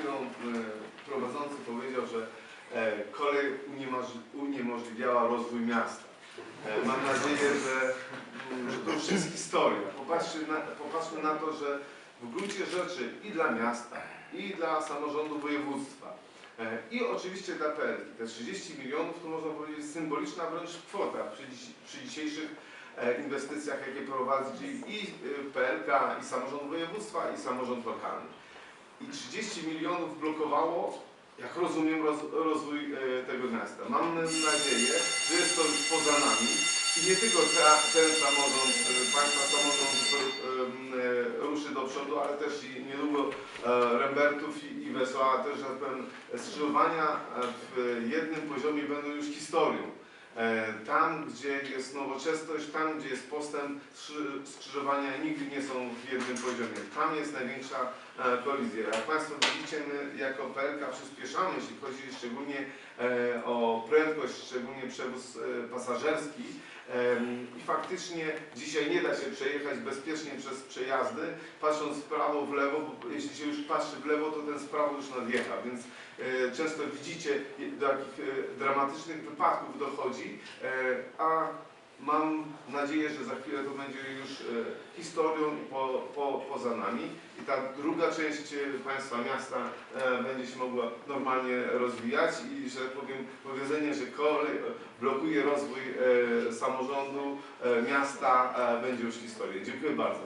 chwilą e, prowadzący powiedział, że e, kolej uniemożli- uniemożliwiała rozwój miasta. E, Mam nadzieję, że, mm, że to już jest historia. Popatrzcie na, popatrzmy na to, że w gruncie rzeczy i dla miasta, i dla samorządu województwa, i oczywiście dla PLK, te 30 milionów to można powiedzieć symboliczna wręcz kwota przy, przy dzisiejszych inwestycjach, jakie prowadzi i PLK, i samorząd województwa, i samorząd lokalny. I 30 milionów blokowało, jak rozumiem, roz, rozwój e, tego miasta. Mam nadzieję, że jest to już poza nami i nie tylko ta, ten samorząd, e, państwa samorząd e, e, ruszy do przodu, ale też i niedługo e, Rembertów i, i Wesława też, powiem, skrzyżowania e, w jednym poziomie będą już historią. E, Tam, gdzie jest nowoczesność, tam, gdzie jest postęp, skrzy- skrzyżowania nigdy nie są w jednym poziomie. Tam jest największa e, kolizja. Jak Państwo widzicie, my jako PLK przyspieszamy, jeśli chodzi szczególnie e, o prędkość, szczególnie przewóz pasażerski. Faktycznie dzisiaj nie da się przejechać bezpiecznie przez przejazdy, patrząc w prawo, w lewo, bo jeśli się już patrzy w lewo, to ten z prawo już nadjecha, więc e, często widzicie do jakich e, dramatycznych wypadków dochodzi, e, a mam nadzieję, że za chwilę to będzie już e, historią po, po, poza nami. I ta druga część e, państwa miasta e, będzie się mogła normalnie rozwijać i że powiem powiedzenie, że kolej blokuje rozwój e, samorządu, e, miasta e, będzie już historią. Dziękuję bardzo.